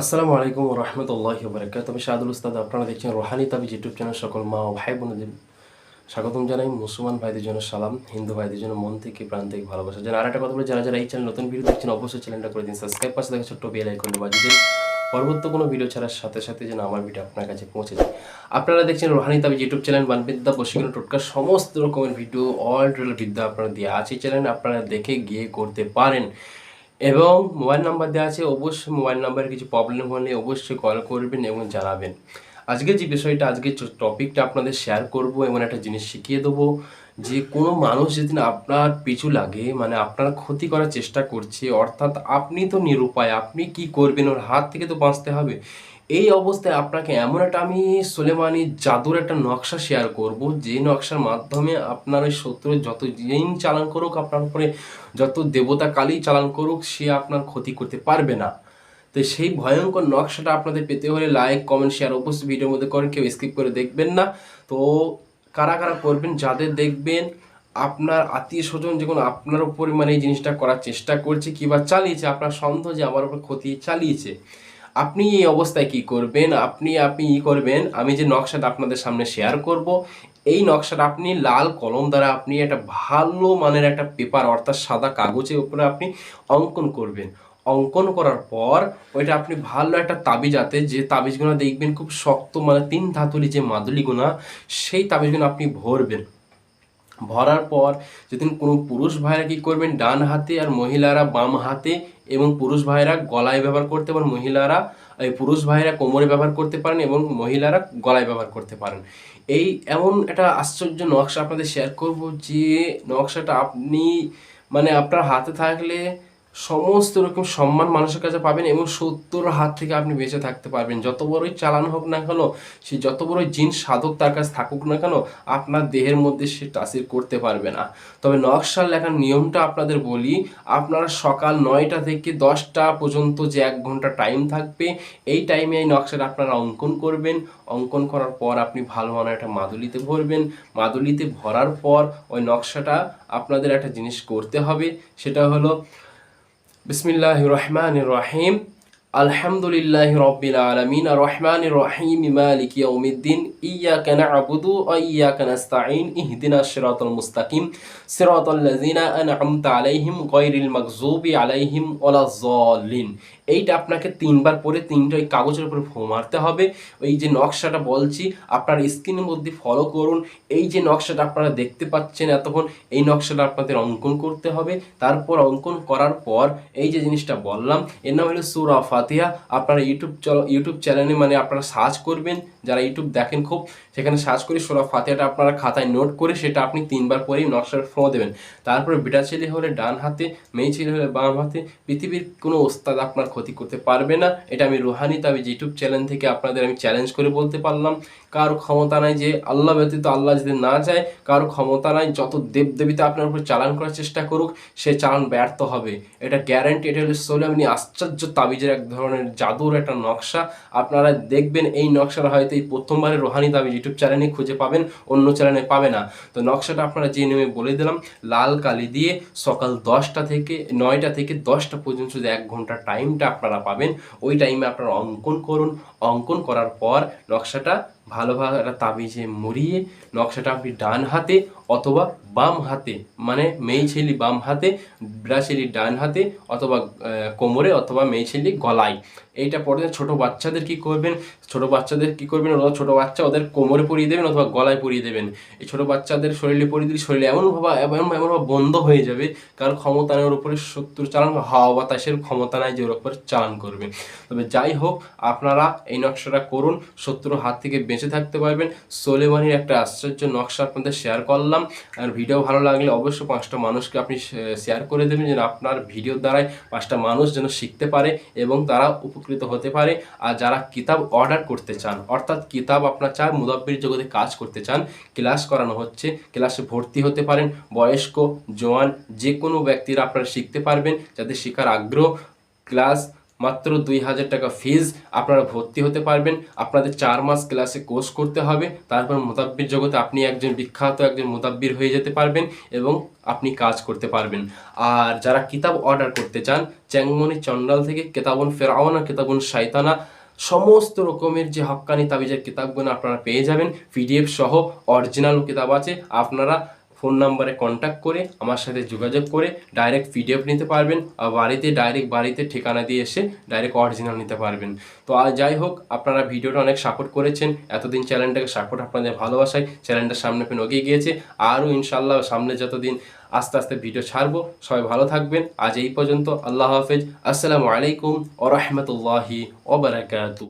আসসালামু আলাইকুম রহমতুল্লাহ বরকাত আমি শাহাদুল উস্তাদ, আপনারা দেখছেন রোহানি তাবিজ ইউটিউব চ্যানেল, সকল মা ও ভাই বোনদের স্বাগতম জানাই। মুসলমান ভাইদের জন্য সালাম, হিন্দু ভাইদের জন্য মন থেকে প্রাণ থেকে ভালোবাসা। জানা আর একটা কথা বলে, যারা যারা এই চ্যানেল নতুন ভিডিও দেখছেন, অবশ্যই চ্যানেলটা করে দিন সাবস্ক্রাইব পাশে দেখা ছোট্ট বেল আইকনটি বাজিয়ে দিন। পরবর্তী কোনো ভিডিও ছাড়ার সাথে সাথে যেন আমার ভিডিও আপনার কাছে পৌঁছে যায়। আপনারা দেখছেন রোহানি তাবিজ ইউটিউব চ্যানেল বানবিদ্যা বসীকরণ টোটকা, সমস্ত রকমের ভিডিও অল টোটাল বিদ্যা আপনারা দেওয়া আছে চ্যানেল আপনারা দেখে, গিয়ে করতে পারেন। এবং মোবাইল নাম্বার দেওয়া আছে, অবশ্যই মোবাইল নাম্বারে কিছু প্রবলেম হলে অবশ্যই কল করবেন এবং জানাবেন। আজকে যে বিষয়টা, আজকে টপিকটা আপনাদের শেয়ার করব এমন একটা জিনিস শিখিয়ে দেবো, যে কোনো মানুষ যেদিন আপনার পিছু লাগে মানে আপনার ক্ষতি করার চেষ্টা করছে, অর্থাৎ আপনি তো নিরুপায়, আপনি কি করবেন, ওর হাত থেকে তো বাঁচতে হবে। এই অবস্থায় আপনাকে এমন একটা আমি সোলেমানি জাদুর একটা নকশা শেয়ার করব, যে নকশার মাধ্যমে আপনার ওই শত্রু যত জিন চালান করুক, আপনার উপরে যত দেবতা কালী চালান করুক, সে আপনার ক্ষতি করতে পারবে না। তো সেই ভয়ঙ্কর নকশাটা আপনাদের পেতে হলে লাইক কমেন্ট শেয়ার অবশ্যই ভিডিওর মধ্যে করেন, কেউ স্কিপ করে দেখবেন না। তো কারা কারা করবেন, যাদের দেখবেন আপনার আত্মীয় স্বজন যখন আপনার উপরে মানে এই জিনিসটা করার চেষ্টা করছে, কিংবা চালিয়েছে, আপনার সন্দেহ যে আমার উপর ক্ষতি চালিয়েছে আপনি এই অবস্থায় কি করবেন? আপনি আপনি ই করবেন, আমি যে নকশাটা আপনাদের সামনে শেয়ার করব, এই নকশাটা আপনি লাল কলম দ্বারা আপনি একটা ভালো মানের একটা পেপার অর্থাৎ সাদা কাগজের উপরে আপনি অঙ্কন করবেন। অঙ্কন করার পর ওইটা আপনি ভালো একটা তাবিজ তাবিজাতে যে তাবিজগুলো দেখবেন খুব শক্ত মানে তিন ধাতুরি যে মাদুলিগুনা, সেই তাবিজগুলো আপনি ভরবেন। ভরার পর যেদিন কোনো পুরুষ ভাইরা কী করবেন, ডান হাতে আর মহিলারা বাম হাতে এবং পুরুষ ভাইরা গলায় ব্যবহার করতে পারেন, মহিলারা, এই পুরুষ ভাইরা কোমরে ব্যবহার করতে পারেন এবং মহিলারা গলায় ব্যবহার করতে পারেন। এই এমন একটা আশ্চর্য নকশা আপনাদের শেয়ার করব যে নকশাটা আপনি মানে আপনার হাতে থাকলে সমস্ত রকম সম্মান মানুষের কাছে পাবেন এবং সত্তর হাত থেকে আপনি বেঁচে থাকতে পারবেন। যত বড়ই চালান হোক না কেন, সে যত বড়ই জিন সাধক তার কাছে থাকুক না কেন, আপনার দেহের মধ্যে সে তাসির করতে পারবে না। তবে নকশার লেখার নিয়মটা আপনাদের বলি, আপনারা সকাল নয়টা থেকে দশটা পর্যন্ত যে এক ঘণ্টা টাইম থাকবে, এই টাইমে এই নকশাটা আপনারা অঙ্কন করবেন। অঙ্কন করার পর আপনি ভালো মানের একটা মাদুলিতে ভরবেন। মাদুলিতে ভরার পর ওই নকশাটা আপনাদের একটা জিনিস করতে হবে। সেটা হলো বিসমিল্লাহ রহমান রহিম আলহামদুলিল্লাহ রব্বিল আলমিন রহমান রহিম মালিক ইয়াউমিদ্দিন ইয়াকা না'বুদু ওয়া ইয়াকা নাস্তাঈন ইহদিনা সিরাতাল মুস্তাকিম সিরাতাল লাযিনা আন'আমতা আলাইহিম গায়রিল মাগযুবি আলাইহিম ওয়ালাজ-যালিন এইটা আপনাকে তিনবার পরে তিনটা ওই কাগজের উপরে ফো মারতে হবে। ওই যে নকশাটা বলছি, আপনার স্ক্রিনের মধ্যে ফলো করুন। এই যে নকশাটা আপনারা দেখতে পাচ্ছেন এতক্ষণ, এই নকশাটা আপনাদের অঙ্কন করতে হবে। তারপর অঙ্কন করার পর, এই যে জিনিসটা বললাম, এর নাম হলো সুরা ফাতিহা। আপনারা ইউটিউব ইউটিউব চ্যানেলে মানে আপনারা সার্চ করবেন। যারা ইউটিউব দেখেন খুব, সেখানে সার্চ করে সুরা ফাতিহাটা আপনারা খাতায় নোট করে সেটা আপনি তিনবার পরেই নকশার ফো দেবেন। তারপরে বিটা ছেলে হলে ডান হাতে, মেয়ে ছেলে হলে বাম হাতে, পৃথিবীর কোনো ওস্তাদ আপনার ক্ষতি করতে পারবে না। এটা আমি রুহানি তাবি ইউটিউব চ্যানেল থেকে আপনাদের আমি চ্যালেঞ্জ করে বলতে পারলাম। কারও ক্ষমতা নাই যে আল্লাহ ব্যতীত আল্লাহ যদি না চায়, কারও ক্ষমতা নাই যত দেব দেবীতে আপনার উপর চালান করার চেষ্টা করুক, সে চালান ব্যর্থ হবে। এটা গ্যারান্টি এটা হলো সোলামিনী আশ্চর্য তাবিজের এক ধরনের জাদুর একটা নকশা। আপনারা দেখবেন এই নকশাটা হয়তো এই প্রথমবারে রোহানি তাবিজ ইউটিউব চ্যানেলে খুঁজে পাবেন, অন্য চ্যানেলে পাবে না। তো নকশাটা আপনারা যে নেমে বলে দিলাম, লাল কালি দিয়ে সকাল দশটা থেকে নয়টা থেকে দশটা পর্যন্ত যদি এক ঘণ্টা টাইমটা আপনারা পাবেন। ওই টাইমে আপনারা অঙ্কন করুন। অঙ্কন করার পর নকশাটা ভালোভাবে একটা তাবিজে মুড়িয়ে নকশাটা আপনি ডান হাতে অথবা বাম হাতে মানে মেয়ে ছেলে বাম হাতে ব্রাশেলি ডান হাতে অথবা কোমরে অথবা মেয়ে ছেলে গলায়। এইটা পরে ছোট বাচ্চাদের কি করবেন? ছোট বাচ্চাদের কি করবেন? ওরা ছোট বাচ্চা ওদের কোমরে পরিয়ে দেবেন অথবা গলায় পরিয়ে দেবেন। এই ছোট বাচ্চাদের শরীরে পরিয়ে দিলে শরীরে এমনভাবে এমন, এমনভাবে বন্ধ হয়ে যাবে, কারণ ক্ষমতা নেই ওর উপরে শত্রু চালান, হাওয়া বাতাসের ক্ষমতা নাই যে ওর উপরে চালান করবে। তবে যাই হোক, আপনারা এই নকশাটা করুন, শত্রুর হাত থেকে বেঁচে থাকতে পারবেন। সোলেমানির একটা আশ্চর্য নকশা আপনাদের শেয়ার করলাম। আর ভিডিও ভালো লাগলে অবশ্যই পাঁচটা মানুষকে আপনি শেয়ার করে দেবেন যেন আপনার ভিডিওর দ্বারাই পাঁচটা মানুষ যেন শিখতে পারে এবং তারা উপকৃত হতে পারে। আর যারা কিতাব অর্ডার করতে চান, অর্থাৎ কিতাব আপনার চান মুদাব্বির জগতে কাজ করতে চান ক্লাস করানো হচ্ছে ক্লাসে ভর্তি হতে পারেন। বয়স্ক, জোয়ান যে কোনো ব্যক্তিরা আপনারা শিখতে পারবেন। যাদের শেখার আগ্রহ ক্লাস মাত্র দুই হাজার টাকা ফিজ আপনারা ভর্তি হতে পারবেন। আপনাদের চার মাস ক্লাসে কোর্স করতে হবে। তারপর মোতাব্বির জগতে আপনি একজন বিখ্যাত, একজন মোতাব্বির হয়ে যেতে পারবেন এবং আপনি কাজ করতে পারবেন। আর যারা কিতাব অর্ডার করতে চান, চ্যাংমনি চন্ডাল থেকে কেতাবন ফেরাওয়ানা কেতাবন শাইতানা, সমস্ত রকমের যে হক্কানি তাবিজের কিতাবগুলো আপনারা পেয়ে যাবেন। পিডিএফ সহ অরিজিনাল কিতাব আছে। আপনারা ফোন নাম্বারে কন্ট্যাক্ট করে, আমার সাথে যোগাযোগ করে ডাইরেক্ট পিডিএফ নিতে পারবেন আর বাড়িতে ডাইরেক্ট বাড়িতে ঠিকানা দিয়ে এসে ডাইরেক্ট অরিজিনাল নিতে পারবেন। তো আর যাই হোক, আপনারা ভিডিওটা অনেক সাপোর্ট করেছেন। এতদিন চ্যানেলটাকে সাপোর্ট আপনাদের ভালোবাসায় চ্যানেলটা সামনে পেন এগিয়ে গিয়েছে। আরও ইনশাল্লাহ সামনে যতদিন আস্তে আস্তে ভিডিও ছাড়বো, সবাই ভালো থাকবেন। আজ এই পর্যন্ত আল্লাহ হাফেজ। আসসালামু আলাইকুম ও রহমতুল্লাহি ওবরাকাতু